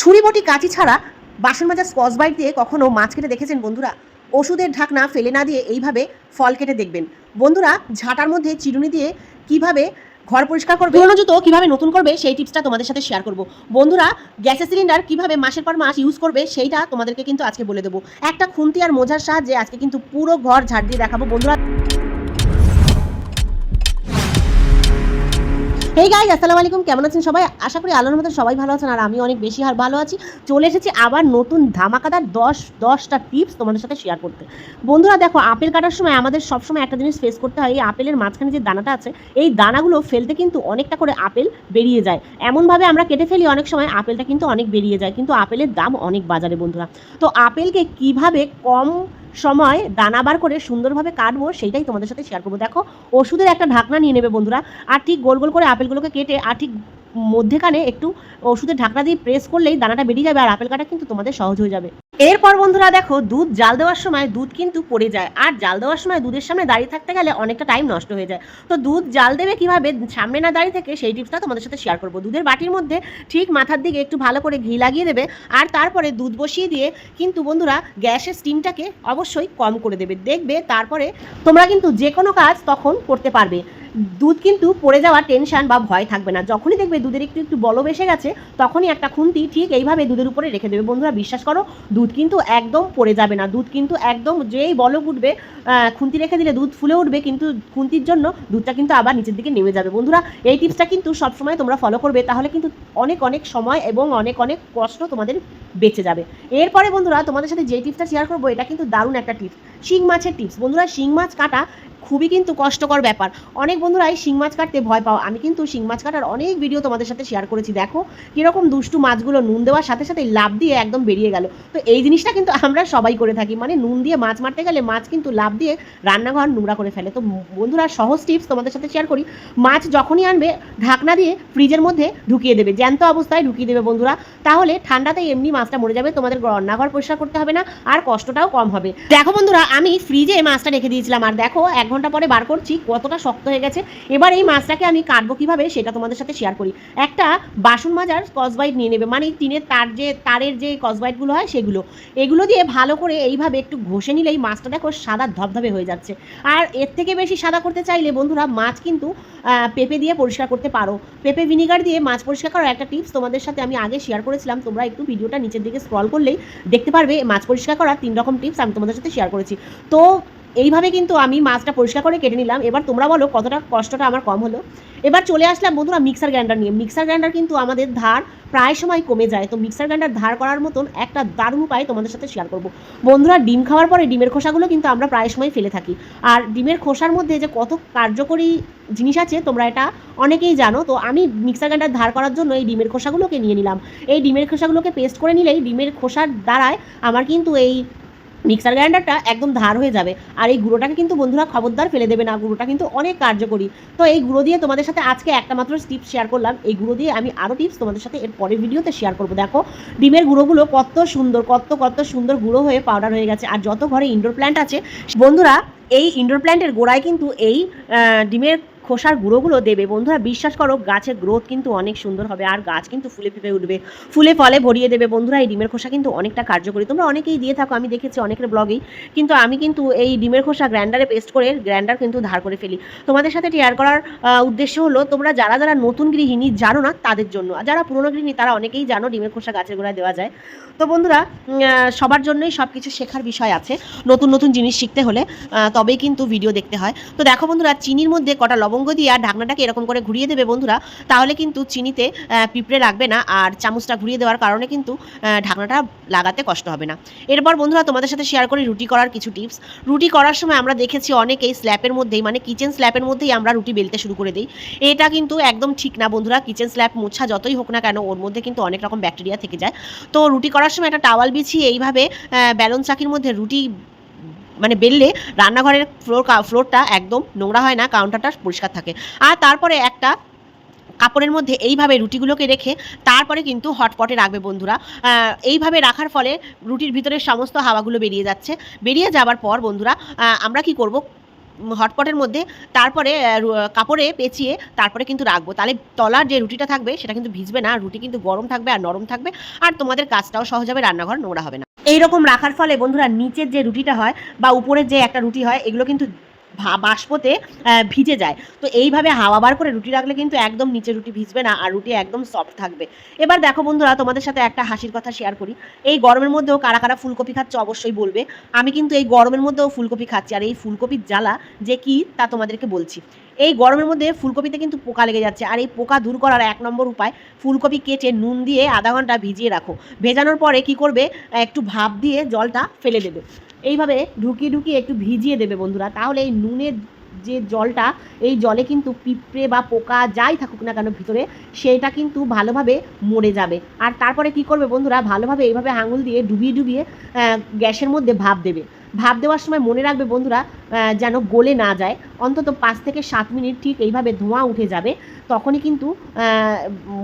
ছুরি বটি কাঁচি ছাড়া বাসন মাজার স্কচ বাইট দিয়ে কখনো মাছ কেটে দেখেছেন বন্ধুরা? ওষুধের ঢাকনা ফেলে না দিয়ে এইভাবে ফল কেটে দেখবেন। বন্ধুরা, ঝাঁটার মধ্যে চিরুনি দিয়ে কীভাবে ঘর পরিষ্কার করবে, পুরনো জুতো কীভাবে নতুন করবে, সেই টিপসটা তোমাদের সাথে শেয়ার করব। বন্ধুরা, গ্যাসের সিলিন্ডার কীভাবে মাসের পর মাস ইউজ করবে, সেইটা তোমাদেরকে কিন্তু আজকে বলে দেবো। একটা খুন্তি আর মোজার সাহায্যে আজকে কিন্তু পুরো ঘর ঝাড় দিয়ে দেখাবো। বন্ধুরা এই গাইজ আসসালামু আলাইকুম কেমন আছেন সবাই? আশা করি আলোর মতো সবাই ভালো আছেন, আর আমি অনেক বেশি আর ভালো আছি। চলে এসেছি আবার নতুন ধামাকাদার দশ, দশটা টিপস তোমাদের সাথে শেয়ার করতে। বন্ধুরা, দেখো, আপেল কাটার সময় আমাদের সবসময় একটা জিনিস ফেস করতে হয়, এই আপেলের মাঝখানে যে দানাটা আছে, এই দানাগুলো ফেলতে কিন্তু অনেকটা করে আপেল বেরিয়ে যায়। এমনভাবে আমরা কেটে ফেলি অনেক সময়, আপেলটা কিন্তু অনেক বেরিয়ে যায়, কিন্তু আপেলের দাম অনেক বাজারে বন্ধুরা। তো আপেলকে কীভাবে কম সময় দানা বার করে সুন্দরভাবে কাটবো, সেইটাই তোমাদের সাথে শেয়ার করব। দেখো, ওষুধের একটা ঢাকনা নিয়ে নেবে বন্ধুরা। আর ঠিক গোল গোল করে আপেলগুলোকে কেটে, আর ঠিক মধ্যেখানে একটু ওষুধের ঢাকনা দিয়ে প্রেস করলেই দানাটা বেরিয়ে যাবে আর আপেল কাটা কিন্তু তোমাদের সহজ হয়ে যাবে। এরপর বন্ধুরা দেখো, দুধ জাল দেওয়ার সময় দুধ কিন্তু পড়ে যায়। আর জাল দেওয়ার সময় দুধের সামনে দাঁড়িয়ে থাকতে গেলে অনেকটা টাইম নষ্ট হয়ে যায়। তো দুধ জাল দেবে কীভাবে? সামনে না দাঁড়িয়ে থেকে সেই টিপসটা তোমাদের সাথে শেয়ার করব। দুধের বাটির মধ্যে ঠিক মাথার দিকে একটু ভালো করে ঘি লাগিয়ে দেবে আর তারপরে দুধ বসিয়ে দিয়ে কিন্তু বন্ধুরা গ্যাসের স্টিমটাকে অবশ্যই কম করে দেবে। দেখবে তারপরে তোমরা কিন্তু যে কোনো কাজ তখন করতে পারবে। দুধ কিন্তু পড়ে যাওয়ার টেনশন বা ভয় থাকবে না। যখনই দেখবে দুধের একটু একটু বলব এসে গেছে, তখনই একটা খুন্তি ঠিক এইভাবে দুধের উপরে রেখে দেবে। বন্ধুরা, বিশ্বাস করো, দুধ কিন্তু একদম পড়ে যাবে না। দুধ কিন্তু একদম যেই বলক উঠবে খুন্তি রেখে দিলে দুধ ফুলে উঠবে, কিন্তু খুন্তির জন্য দুধটা কিন্তু আবার নিচের দিকে নেমে যাবে। বন্ধুরা, এই টিপসটা কিন্তু সবসময় তোমরা ফলো করবে, তাহলে কিন্তু অনেক অনেক সময় এবং অনেক অনেক কষ্ট তোমাদের বেঁচে যাবে। এরপরে বন্ধুরা, তোমাদের সাথে যে টিপসটা শেয়ার করব, এটা কিন্তু দারুণ একটা টিপস শিং মাছের টিপস বন্ধুরা, শিং মাছ কাটা খুবই কিন্তু কষ্টকর ব্যাপার। অনেক বন্ধুরাই শিং মাছ কাটতে ভয় পাও। আমি কিন্তু শিং মাছ কাটার অনেক ভিডিও তোমাদের সাথে শেয়ার করেছি। দেখো কীরকম দুষ্টু মাছগুলো নুন দেওয়ার সাথে সাথে লাভ দিয়ে একদম বেরিয়ে গেল। তো এই জিনিসটা কিন্তু আমরা সবাই করে থাকি। মানে নুন দিয়ে মাছ মারতে গেলে মাছ কিন্তু লাভ দিয়ে রান্নাঘর নোংরা করে ফেলে। তো বন্ধুরা সহজ টিপস তোমাদের সাথে শেয়ার করি। মাছ যখনই আনবে, ঢাকনা দিয়ে ফ্রিজের মধ্যে ঢুকিয়ে দেবে। জ্যান্ত অবস্থায় ঢুকিয়ে দেবে বন্ধুরা। তাহলে ঠান্ডাতে এমনি মাছটা মরে যাবে। তোমাদের রান্নাঘর পরিষ্কার করতে হবে না। আর কষ্টটাও কম হবে। দেখো বন্ধুরা, আমি ফ্রিজে মাছটা রেখে দিয়েছিলাম। আর দেখো এক ঘণ্টা পরে বার করছি, কতটা শক্ত হয়ে গেছে। এবার এই মাছটাকে আমি কাটবো কীভাবে সেটা তোমাদের সাথে শেয়ার করি। একটা বাসন মাজার কসবাইট নিয়ে নেবে মানে টিনের তার যে, তারের যে কসবাইটগুলো হয় সেগুলো। এগুলো দিয়ে ভালো করে এইভাবে একটু ঘষে নিলেই মাছটা দেখো সাদা ধবধবে হয়ে যাচ্ছে। আর এর থেকে বেশি সাদা করতে চাইলে বন্ধুরা মাছ কিন্তু পেঁপে দিয়ে পরিষ্কার করতে পারো। পেঁপে ভিনিগার দিয়ে মাছ পরিষ্কার করার একটা টিপস তোমাদের সাথে আমি আগে শেয়ার করেছিলাম। তোমরা একটু ভিডিওটা নিচের দিকে স্ক্রল করলেই দেখতে পারবে মাছ পরিষ্কার করার তিন রকম টিপস আমি তোমাদের সাথে শেয়ার করেছি। তো এইভাবে কিন্তু আমি মাছটা পরিষ্কার করে কেটে নিলাম। এবার তোমরা বলো কতটা কষ্টটা আমার কম হলো। এবার চলে আসলাম বন্ধুরা মিক্সার গ্রাইন্ডার নিয়ে। মিক্সার গ্রাইন্ডার কিন্তু আমাদের ধার প্রায় সময় কমে যায়। তো মিক্সার গ্রাইন্ডার ধার করার মতন একটা দারুণ উপায় তোমাদের সাথে শেয়ার করব। বন্ধুরা ডিম খাওয়ার পরে ডিমের খোসাগুলো কিন্তু আমরা প্রায় সময় ফেলে থাকি। আর ডিমের খোসার মধ্যে যে কত কার্যকরী জিনিস আছে, তোমরা এটা অনেকেই জানো। তো আমি মিক্সার গ্রাইন্ডার ধার করার জন্য এই ডিমের খোসাগুলোকে নিয়ে নিলাম। এই ডিমের খোসাগুলোকে পেস্ট করে নিলেই ডিমের খোসার দ্বারায় আমার কিন্তু এই মিক্সার গ্রাইন্ডারটা একদম ধার হয়ে যাবে। আর এই গুঁড়োটাকে কিন্তু বন্ধুরা খবরদার ফেলে দেবে না, গুঁড়োটা কিন্তু অনেক কার্যকরী। তো এই গুঁড়ো দিয়ে তোমাদের সাথে আজকে একটা মাত্র টিপস শেয়ার করলাম। এই গুঁড়ো দিয়ে আমি আরও টিপস তোমাদের সাথে এর পরের ভিডিওতে শেয়ার করব। দেখো, ডিমের গুঁড়োগুলো কত সুন্দর, কত কত সুন্দর গুঁড়ো হয়ে পাউডার হয়ে গেছে। আর যত ঘরে ইনডোর প্ল্যান্ট আছে, বন্ধুরা, এই ইনডোর প্ল্যান্টের গোড়ায় কিন্তু এই ডিমের খোসার গুঁড়োগুলো দেবে। বন্ধুরা, বিশ্বাস করো, গাছের গ্রোথ কিন্তু অনেক সুন্দর হবে আর গাছ কিন্তু ফুলে ফেপে উঠবে। ফুলে ফলে ভরিয়ে দেবে। বন্ধুরা, এই ডিমের খোসা কিন্তু অনেকটা কার্যকরী। তোমরা অনেকেই দিয়ে থাকো, আমি দেখেছি অনেকের ব্লগেই কিন্তু আমি কিন্তু এই ডিমের খোসা গ্রাইন্ডারে পেস্ট করে গ্রাইন্ডার কিন্তু ধার করে ফেলি। তোমাদের সাথে শেয়ার করার উদ্দেশ্য হলো, তোমরা যারা যারা নতুন গৃহিণী জানো না, তাদের জন্য। আর যারা পুরনো গৃহিণী, তারা অনেকেই জানো ডিমের খোসা গাছের গোড়ায় দেওয়া যায়। তো বন্ধুরা সবার জন্যই সব কিছু শেখার বিষয় আছে। নতুন নতুন জিনিস শিখতে হলে তবেই কিন্তু ভিডিও দেখতে হয়। তো দেখো বন্ধুরা, চিনির মধ্যে কটা লবঙ্গ দিয়ে আর ঢাকনাটাকে এরকম করে ঘুরিয়ে দেবে বন্ধুরা, তাহলে কিন্তু চিনিতে পিঁপড়ে লাগবে না আর চামচটা ঘুরিয়ে দেওয়ার কারণে কিন্তু ঢাকনাটা লাগাতে কষ্ট হবে না। এরপর বন্ধুরা তোমাদের সাথে শেয়ার করি রুটি করার কিছু টিপস রুটি করার সময় আমরা দেখেছি অনেকেই স্ল্যাপের মধ্যেই মানে কিচেন স্ল্যাপের মধ্যেই আমরা রুটি বেলতে শুরু করে দিই। এটা কিন্তু একদম ঠিক না বন্ধুরা কিচেন স্ল্যাপ মোছা যতই হোক না কেন, ওর মধ্যে কিন্তু অনেক রকম ব্যাকটেরিয়া থেকে যায়। তো রুটি করার সময় একটা টাওয়াল বিছিয়ে এইভাবে ব্যালন চাকির মধ্যে রুটি মানে বেললে রান্নাঘরের ফ্লোর ফ্লোরটা একদম নোংরা হয় না কাউন্টারটা পরিষ্কার থাকে। আর তারপরে একটা কাপড়ের মধ্যে এইভাবে রুটিগুলোকে রেখে তারপরে কিন্তু হটপটে রাখবে বন্ধুরা। এইভাবে রাখার ফলে রুটির ভিতরে সমস্ত হাওয়াগুলো বেরিয়ে যাচ্ছে। বেরিয়ে যাবার পর বন্ধুরা আমরা কি করব? হটপটের মধ্যে তারপরে কাপড়ে পেঁচিয়ে তারপরে কিন্তু রাখব। তাহলে তলার যে রুটিটা থাকবে, সেটা কিন্তু ভিজবে না। রুটি কিন্তু গরম থাকবে আর নরম থাকবে। আর তোমাদের কাজটাও সহজ হবে, রান্নাঘর নোংরা হবে না। এইরকম রাখার ফলে বন্ধুরা, নিচের যে রুটিটা হয় বা উপরের যে একটা রুটি হয়, এগুলো কিন্তু বাষ্পতে ভিজে যায়। তো এইভাবে হাওয়া বার করে রুটি রাখলে কিন্তু একদম নিচে রুটি ভিজবে না আর রুটি একদম সফট থাকবে। এবার দেখো বন্ধুরা, তোমাদের সাথে একটা হাসির কথা শেয়ার করি। এই গরমের মধ্যেও কারা কারা ফুলকপি খাচ্ছে অবশ্যই বলবে। আমি কিন্তু এই গরমের মধ্যেও ফুলকপি খাচ্ছি আর এই ফুলকপির জ্বালা যে কি তা তোমাদেরকে বলছি। এই গরমের মধ্যে ফুলকপিতে কিন্তু পোকা লেগে যাচ্ছে আর এই পোকা দূর করার এক নম্বর উপায় ফুলকপি কেটে নুন দিয়ে আধা ঘণ্টা ভিজিয়ে রাখো। ভেজানোর পরে কি করবে? একটু ভাপ দিয়ে জলটা ফেলে দেবে। এইভাবে ঢুকিয়ে ঢুকিয়ে একটু ভিজিয়ে দেবে বন্ধুরা। তাহলে এই নুনের যে জলটা, এই জলে কিন্তু পিঁপড়ে বা পোকা যাই থাকুক না কেন ভিতরে, সেটা কিন্তু ভালোভাবে মরে যাবে। আর তারপরে কি করবে বন্ধুরা, ভালোভাবে এইভাবে আঙুল দিয়ে ডুবিয়ে ডুবিয়ে গ্যাসের মধ্যে ভাপ দেবে। ভাপ দেওয়ার সময় মনে রাখবে বন্ধুরা যেন গলে না যায়। অন্তত পাঁচ থেকে সাত মিনিট ঠিক এইভাবে ধোঁয়া উঠে যাবে, তখনই কিন্তু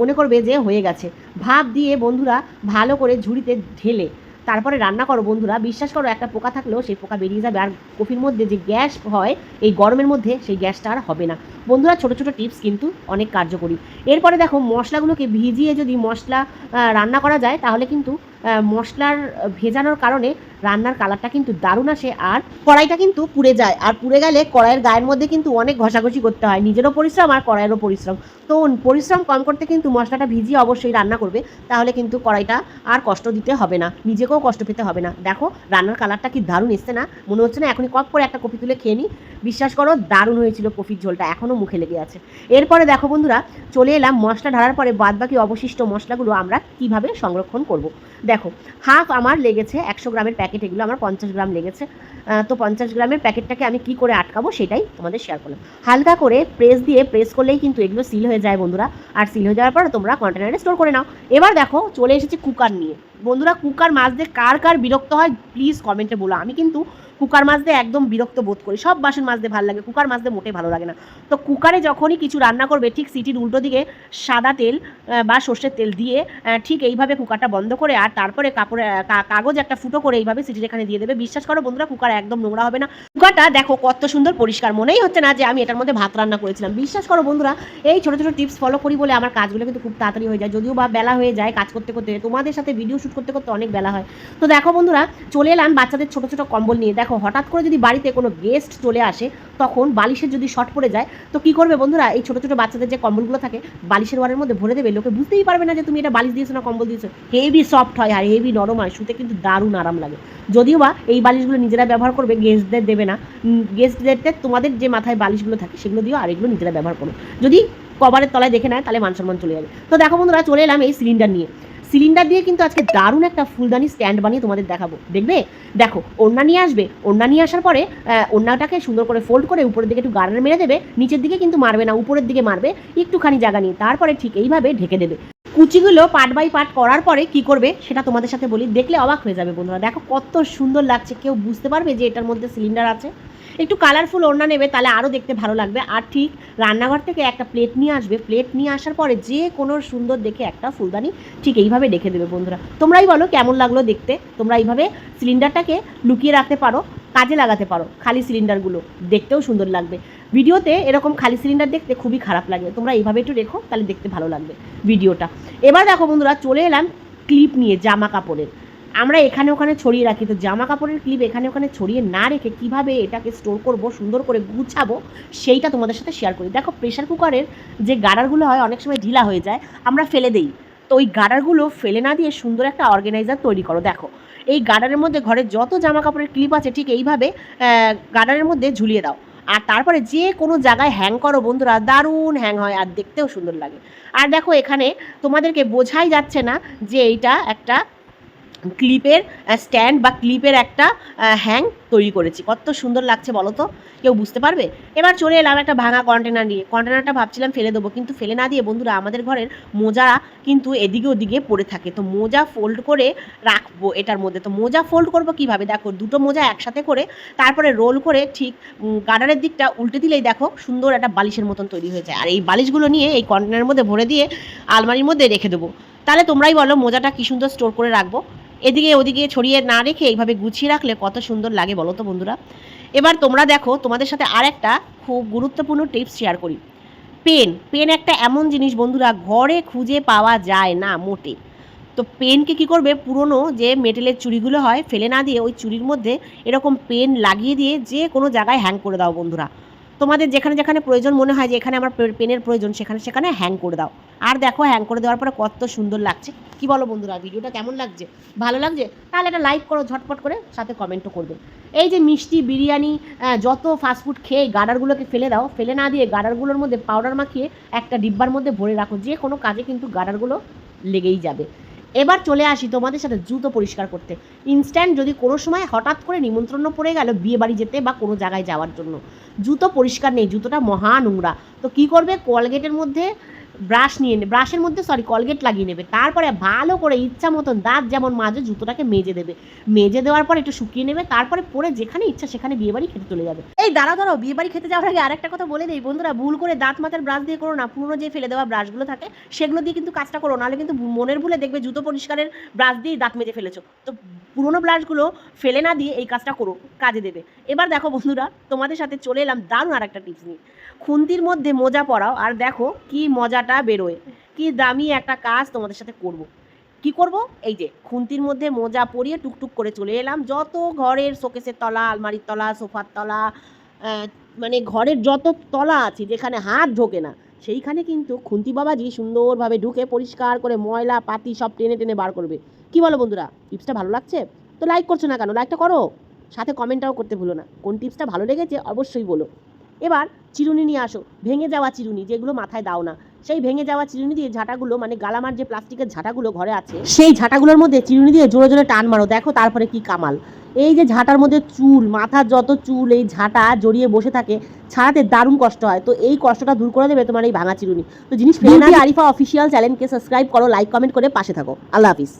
মনে করবে যে হয়ে গেছে। ভাপ দিয়ে বন্ধুরা ভালো করে ঝুড়িতে ঢেলে তারপরে রান্না করো বন্ধুরা, বিশ্বাস করো একটা পোকা থাকলেও সেই পোকা বেরিয়ে যাবে। আর কফির মধ্যে যে গ্যাস হয়, এই গরমের মধ্যে সেই গ্যাসটা আর হবে না। বন্ধুরা, ছোটো ছোটো টিপস কিন্তু অনেক কার্যকরী। এরপরে দেখো, মশলাগুলোকে ভিজিয়ে যদি মশলা রান্না করা যায়, তাহলে কিন্তু মশলার ভেজানোর কারণে রান্নার কালারটা কিন্তু দারুণ আসে আর কড়াইটা কিন্তু পুড়ে যায়। আর পুড়ে গেলে কড়াইয়ের গায়ের মধ্যে কিন্তু অনেক ঘষাঘষি করতে হয়। নিজেরও পরিশ্রম আর কড়াইয়েরও পরিশ্রম। তো পরিশ্রম কম করতে কিন্তু মশলাটা ভিজিয়ে অবশ্যই রান্না করবে। তাহলে কিন্তু কড়াইটা আর কষ্ট দিতে হবে না। নিজেকেও কষ্ট পেতে হবে না। দেখো, রান্নার কালারটা কি দারুণ এসছে না? মনে হচ্ছে না এখনই কপ করে একটা কপি তুলে খেয়ে নিই বিশ্বাস করো, দারুণ হয়েছিল কফির ঝোলটা। এখনও মুখে লেগে আছে। এরপরে দেখো বন্ধুরা, চলে এলাম মশলা ঢালার পরে বাদবাকি অবশিষ্ট মশলাগুলো আমরা কীভাবে সংরক্ষণ করব। দেখো, হাফ আমার লেগেছে একশো গ্রামের প্যাকেট। এগুলো আমার পঞ্চাশ গ্রাম লেগেছে। তো পঞ্চাশ গ্রামের প্যাকেটটাকে আমি কি করে আটকাবো সেটাই তোমাদের শেয়ার করলাম। হালকা করে প্রেস দিয়ে প্রেস করলেই কিন্তু এগুলো সিল হয়ে যায় বন্ধুরা। আর সিল হয়ে যাওয়ার পর তোমরা কন্টেনারে স্টোর করে নাও। এবার দেখো, চলে এসেছে কুকার নিয়ে। বন্ধুরা কুকার মাছ দিয়ে কার কার বিরক্ত হয় প্লিজ কমেন্টে বলো। আমি কিন্তু কুকার দিয়ে একদম বিরক্ত বোধ করি। সব বাসন দিয়ে ভালো লাগে, কুকার দিয়ে মোটেই ভালো লাগে না। তো কুকারে যখনই কিছু রান্না করবে, ঠিক সিটির উল্টো দিকে সাদা তেল বা সর্ষের তেল দিয়ে ঠিক এইভাবে কুকারটা বন্ধ করে আর তারপরে কাপড়ে কাগজ একটা ফুটো করে এইভাবে সিটির এখানে দিয়ে দেবে। বিশ্বাস করো বন্ধুরা, কুকার একদম নোংরা হবে না। কুকারটা দেখো কত সুন্দর পরিষ্কার। মনেই হচ্ছে না যে আমি এটার মধ্যে ভাত রান্না করেছিলাম। বিশ্বাস করো বন্ধুরা, এই ছোটো ছোটো টিপস ফলো করি বলে আমার কাজগুলো কিন্তু খুব তাড়াতাড়ি হয়ে যায়। যদিও বা বেলা হয়ে যায় কাজ করতে করতে, তোমাদের সাথে ভিডিও শ্যুট করতে করতে অনেক বেলা হয়। তো দেখো বন্ধুরা, চলে এলাম বাচ্চাদের ছোটো ছোটো কম্বল নিয়ে। দেখো হঠাৎ করে যদি বাড়িতে কোনো গেস্ট চলে আসে, তখন বালিশের যদি শর্ট পড়ে যায়, তো কি করবে বন্ধুরা? এই ছোটো ছোটো বাচ্চাদের যে কম্বলগুলো থাকে, বালিশের ওয়ারের মধ্যে ভরে দেবে। লোকে বুঝতেই পারবে না যে তুমি এটা বালিশ দিয়েছ না কম্বল দিয়েছ। হেভি সফট হয় আর হেভি নরম হয়, শুতে কিন্তু দারুণ আরাম লাগে। যদিও বা এই বালিশগুলো নিজেরা ব্যবহার করবে গেস্টদের দেবে না। গেস্টদের তোমাদের যে মাথায় বালিশগুলো থাকে, সেগুলো দিও আর এগুলো নিজেরা ব্যবহার করো। যদি কভারের তলায় দেখে নেয়, তাহলে মান সম্মান চলে যাবে। তো দেখো বন্ধুরা, চলে এলাম এই সিলিন্ডার নিয়ে। সিলিন্ডার দিয়ে কিন্তু আজকে দারুণ একটা ফুলদানি স্ট্যান্ড বানিয়ে তোমাদের দেখাবো। দেখবে? দেখো, ওড়না নিয়ে আসবে। ওড়না নিয়ে আসার পরে ওড়নাটাকে সুন্দর করে ফোল্ড করে উপরের দিকে একটু গার্ডার মেরে দেবে। নিচের দিকে কিন্তু মারবে না, উপরের দিকে মারবে। একটুখানি জায়গা নিয়ে, তারপরে ঠিক এইভাবে ঢেকে দেবে। কুচিগুলো পার্ট বাই পার্ট করার পরে কি করবে, সেটা তোমাদের সাথে বলি, দেখলে অবাক হয়ে যাবে বন্ধুরা। দেখো কত সুন্দর লাগছে, কেউ বুঝতে পারবে যে এটার মধ্যে সিলিন্ডার আছে? একটু কালারফুল ওড়না নেবে, তাহলে আরও দেখতে ভালো লাগবে। আর ঠিক রান্নাঘর থেকে একটা প্লেট নিয়ে আসবে। প্লেট নিয়ে আসার পরে যে কোনো সুন্দর দেখে একটা ফুলদানি ঠিক এইভাবে রেখে দেবে বন্ধুরা। তোমরাই বলো কেমন লাগল দেখতে? তোমরা এইভাবে সিলিন্ডারটাকে লুকিয়ে রাখতে পারো, কাজে লাগাতে পারো, খালি সিলিন্ডারগুলো দেখতেও সুন্দর লাগবে। ভিডিওতে এরকম খালি সিলিন্ডার দেখতে খুবই খারাপ লাগে। তোমরা এইভাবে একটু রেখো, তাহলে দেখতে ভালো লাগবে ভিডিওটা। এবার দেখো বন্ধুরা, চলে এলাম ক্লিপ নিয়ে, জামা কাপড়ের। আমরা এখানে ওখানে ছড়িয়ে রাখি। তো জামা কাপড়ের ক্লিপ এখানে ওখানে ছড়িয়ে না রেখে কীভাবে এটাকে স্টোর করব, সুন্দর করে গুছাবো, সেইটা তোমাদের সাথে শেয়ার করি। দেখো প্রেশার কুকারের যে গার্ডারগুলো হয়, অনেক সময় ঢিলা হয়ে যায়, আমরা ফেলে দেই। তো ওই গার্ডারগুলো ফেলে না দিয়ে সুন্দর একটা অর্গানাইজার তৈরি করো। দেখো, এই গার্ডারের মধ্যে ঘরে যত জামা কাপড়ের ক্লিপ আছে, ঠিক এইভাবে গার্ডারের মধ্যে ঝুলিয়ে দাও। আর তারপরে যে কোনো জায়গায় হ্যাং করো বন্ধুরা, দারুণ হ্যাং হয় আর দেখতেও সুন্দর লাগে। আর দেখো এখানে তোমাদেরকে বোঝাই যাচ্ছে না যে এইটা একটা ক্লিপের স্ট্যান্ড বা ক্লিপের একটা হ্যাং তৈরি করেছি। কত সুন্দর লাগছে বলো তো? কেউ বুঝতে পারবে? এবার চলে এলাম একটা ভাঙা কন্টেনার নিয়ে। কন্টেনারটা ভাবছিলাম ফেলে দেবো, কিন্তু ফেলে না দিয়ে বন্ধুরা আমাদের ঘরের মোজা কিন্তু এদিকে ওদিকে পড়ে থাকে। তো মোজা ফোল্ড করে রাখব এটার মধ্যে। তো মোজা ফোল্ড করব কীভাবে? দেখো, দুটো মোজা একসাথে করে তারপরে রোল করে ঠিক গার্ডারের দিকটা উল্টে দিলেই দেখো সুন্দর একটা বালিশের মতন তৈরি হয়ে যায়। আর এই বালিশগুলো নিয়ে এই কন্টেনারের মধ্যে ভরে দিয়ে আলমারির মধ্যে রেখে দেবো। তাহলে তোমরাই বলো মোজাটা কী সুন্দর স্টোর করে রাখব। এদিকে ওদিকে ছড়িয়ে না রেখে এইভাবে গুছিয়ে রাখলে কত সুন্দর লাগে বলো তো বন্ধুরা। এবার তোমরা দেখো, তোমাদের সাথে আর একটা খুব গুরুত্বপূর্ণ টিপস শেয়ার করি। পেন পেন একটা এমন জিনিস বন্ধুরা, ঘরে খুঁজে পাওয়া যায় না মোটে। তো পেনকে কি করবে, পুরনো যে মেটেলের চুড়িগুলো হয়, ফেলে না দিয়ে ওই চুড়ির মধ্যে এরকম পেন লাগিয়ে দিয়ে যে কোনো জায়গায় হ্যাং করে দাও বন্ধুরা। তোমাদের যেখানে যেখানে প্রয়োজন মনে হয় যে এখানে আমার পেনের প্রয়োজন, সেখানে সেখানে হ্যাং করে দাও। আর দেখো হ্যাং করে দেওয়ার পরে কত সুন্দর লাগছে। কি বলো বন্ধুরা, ভিডিওটা কেমন লাগছে? ভালো লাগছে? তাহলে একটা লাইক করো, ঝটপট করে সাথে কমেন্টও করবে। এই যে মিষ্টি বিরিয়ানি যত ফাস্টফুড খেয়ে গাডারগুলোকে ফেলে দাও, ফেলে না দিয়ে গাডারগুলোর মধ্যে পাউডার মাখিয়ে একটা ডিব্বার মধ্যে ভরে রাখো। যে কোনো কাজে কিন্তু গাডারগুলো লেগেই যাবে। এবার চলে আসি তোমাদের সাথে জুতো পরিষ্কার করতে। ইনস্ট্যান্ট যদি কোনো সময় হঠাৎ করে নিমন্ত্রণ পড়ে গেল বিয়ে বাড়ি যেতে বা কোনো জায়গায় যাওয়ার জন্য। জুতো পরিষ্কার নেই, জুতোটা মহা নোংরা। তো কী করবে কলগেটের মধ্যে ব্রাশ নিয়ে নেবে ব্রাশের মধ্যে সরি কলগেট লাগিয়ে নেবে। তারপরে ভালো করে ইচ্ছা মতন দাঁত যেমন মাজে, জুতোটাকে মেজে দেবে। মেজে দেওয়ার পর একটু শুকিয়ে নেবে, তারপরে পরে যেখানে ইচ্ছা সেখানে বিয়ে বাড়ি খেতে চলে যাবে। এই দাঁড়া দাঁড়াও, বিয়ে বাড়ি খেতে যাওয়ার আগে আরেকটা কথা বলে দেই। বন্ধুরা, ভুল করে দাঁত মাথার ব্রাশ দিয়ে করো না। পুরনো যে ফেলে দেওয়া ব্রাশগুলো থাকে, সেগুলো দিয়ে কিন্তু কাজটা করো। নাহলে কিন্তু মনের ভুলে দেখবে জুতো পরিষ্কারের ব্রাশ দিয়েই দাঁত মেজে ফেলেছো। তো পুরনো ব্রাশগুলো ফেলে না দিয়ে এই কাজটা করো, কাজে দেবে। এবার দেখো বন্ধুরা, তোমাদের সাথে চলে এলাম দারুণ আর একটা টিপস নিয়ে। খুন্তির মধ্যে মোজা পরাও, আর দেখো কি মজাটা। বেরোয়। কি দামি একটা কাজ তোমাদের সাথে করব। কি করব? এই যে, খুন্তির মধ্যে মোজা পরিয়ে টুকটুক করে চলে এলাম। যত ঘরের শোকেসের তলা, আলমারির তলা, সোফার তলা মানে ঘরের যত তলা আছে, যেখানে হাত ঢোকে না, সেইখানে কিন্তু খুন্তি বাবাজি সুন্দরভাবে ঢুকে পরিষ্কার করে ময়লা, পাতি সব টেনে টেনে বার করবে। কি বলো বন্ধুরা, টিপসটা ভালো লাগছে? তো লাইক করছ না কেন? লাইকটা করো। সাথে কমেন্টটাও করতে ভুলো না। কোন টিপসটা ভালো লেগেছে? অবশ্যই বলো। এবার চিরুনি নিয়ে আসো। ভেঙে যাওয়া চিরুনি, যেগুলো মাথায় দাও না। সেই ভেঙে যাওয়া চিরুনি দিয়ে ঝাঁটাগুলো মানে গালামার যে প্লাস্টিকের ঝাঁটাগুলো ঘরে আছে সেই ঝাঁটাগুলোর মধ্যে চিরুনি দিয়ে জোরে জোরে টান মারো। দেখো তারপরে কি কামাল। এই যে ঝাঁটার মধ্যে চুল মাথার যত চুল এই ঝাঁটা জড়িয়ে বসে থাকে ছাড়াতে দারুণ কষ্ট হয়। তো এই কষ্টটা দূর করে দেবে তোমার এই ভাঙা চিরুনি। তো জিনিস আরিফা অফিসিয়াল চ্যানেলকে সাবস্ক্রাইব করো লাইক কমেন্ট করে পাশে থাকো। আল্লাহ হাফিজ।